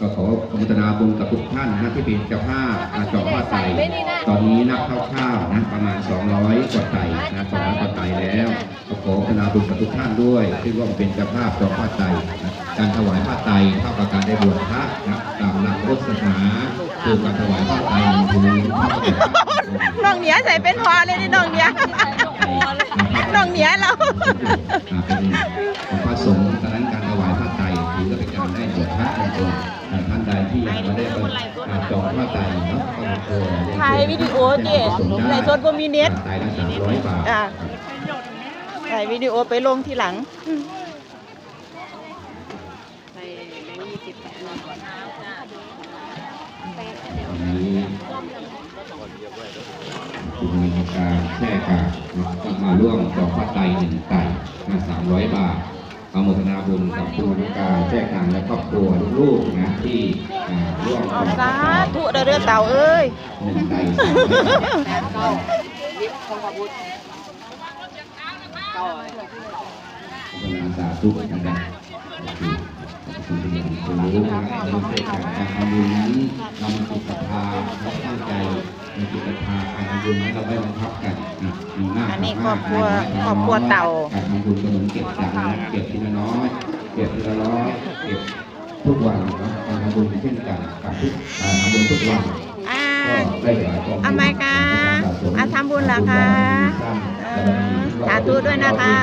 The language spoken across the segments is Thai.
ก็ขออนุโมทนาบุญกับทุกท่านนะที่เป็นเจ้าภาพอาจอผ้าไตรตอนนี้นับคร่าวๆนะประมาณ 200 กว่าไตรนะ200กว่าไตรแล้วก็ขออนุโมทนาบุญกับทุกท่านด้วยที่ร่วมเป็นเจ้าภาพจอผ้าไตรนะการถวายผ้าไตรเท่ากับการได้บวชพระนะตามหลักพุทธศาสนาคือการถวายผ้าไตรหนึ่งผืนเท่ากับการได้บวชน้องเหนียใส่เป็นพอเลยนี่น้องเหนียน้องเหนียเราอ่าเป็นของพระสงฆ์ดังนั้นการถวายผ้าไตรถือว่าเป็นการได้บวชพระจริงๆอ่า ท่านใดที่ยังไม่ได้บวชอ่าจองผ้าไตรเนาะก็มาเออถ่ายวิดีโอเจ๊ในโซนบ่มีเน็ตไตรละสามร้อยบาทอ่าถ่ายวิดีโอไปลงทีหลังอืมวันนี้คุณมีการแช่กาดนะก็มาร่วมจองผ้าไตรหนึ่งไตรสามร้อยบาทเอา โมทนาบุญกับคุณมีกการแช่กาดและครอบครัวลูกๆนะที่ร่วมจองสาธุเด้อเด้อเต่าเอ้ยหนึ่งไตรเวลาสาธุกันนะคุณเป็นอย่างคุณรู้นะในเรื่องการทำบุญนั้นเรามาติดศรัทธาและตั้งใจ ในจิตศรัทธาการทำบุญนั้นเราไม่บังคับกันนะมีมากอันนี้มากครอบครัวน้ยครอบครัวเต่า การทำบุญก็เหมือนเก็บตังค์นะเก็บทีละน้อย เก็บทีละร้อยเก็บทุกวันนะการทำบุญเช่นกันกับทุกอ่าทำบุญทุกวันอ่าก็ได้หลายกองเอาไหมคะอะทำบุญเหรอคะเออสาธุด้วยนะคะ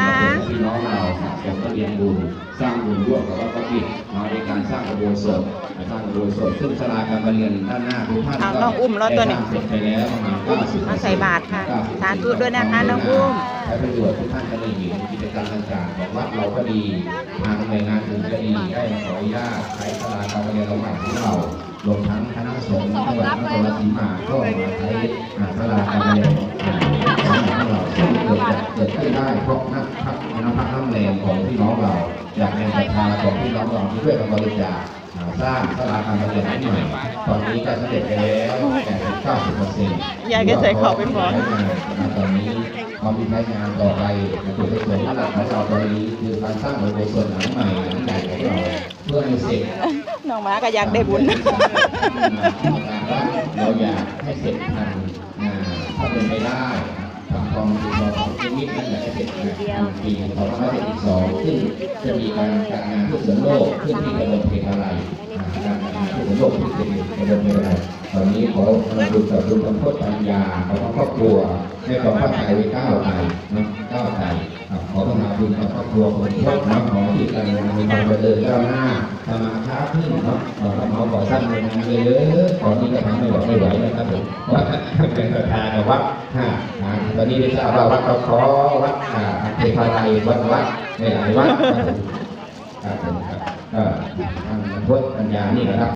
พี่น้องเรา สะสมเรียนบุญสร้างบุญร่วมกับวัดพระกิจมาในการสร้างกระบวนศพสร้างกระบวนศพซึ่งสลาการประเรียนด้านหน้าทุกท่านเอาน้องอุ้มแล้วตัวนี้ได้สร้างเสร็จไปแล้วประมาณ90มาใส่บาตรค่ะสาธุด้วยนะคะน้องอุ้มใช้ประโยชน์ทุกท่านจะได้เห็นกิจกรรมต่างๆของวัดเราก็ดีทางหน่วยงานอื่นก็ดีได้ขออนุญาตใช้สลาการประเรียนระหว่างของเรารวมทั้งคณะสงฆ์จังหวัดนครราชสีมาก็มาใช้อ่าสลาการประเรียน พราะนักพักน้ำพักน้ำแรงของพี่น้องเรา อยากในศรัทธาของพี่น้องเราที่ช่วยกันบริจาคอ่าสร้างสลาการประเรียนให้หน่อยตอนนี้ก็สำเร็จไปแล้ว80เปอร์เซ็นต์ยายก็ใส่ของไปหมดตอนนี้ความมีใช้งานต่อไปจุดประสงค์หลักของเราตอนนี้คือการสร้างโบสถ์หลังใหม่หลังใหญ่ของเราเพื่อให้เสร็จน้องหมาก็อยากได้บุญเราอยากให้เสร็จทันอ่าถ้าเป็นไปได้ กองทุนเราของชีวิตนั่นแหละให้เสร็จในปี2572ซึ่งจะมีการจัดงานเพื่อเสริมโลกขึ้นที่กระดเพลอะไรอ่าการจัดงานเพื่อเสริมโลก ที่กระดมเพลอะไรตอนนี้ขอพลังบุญกับบุญคำโทษปัญญาของครอบครัวให้ความพระไทยไว้ก้าวไทยนะก้าวไทยครับขอพลังบุญกับครอบครัวคนทุกข์นะขอที่การงานมีความเจริญก้าวหน้าทำมาค้าขึ้นเนาะขอรับเหมาก่อสร้างโรงงานเยอะๆขอนี้ก็ทำไม่ไหวไม่ไหวนะครับผมว่าเป็นประธานวัดห้าอ่าตอนนี้ได้ทราบว่าวัดเขาขอวัดอ่าเทพาไทยวัดวัดในหลายวัดครับผมครับก็ทางพุทธปัญญานี่นะครับ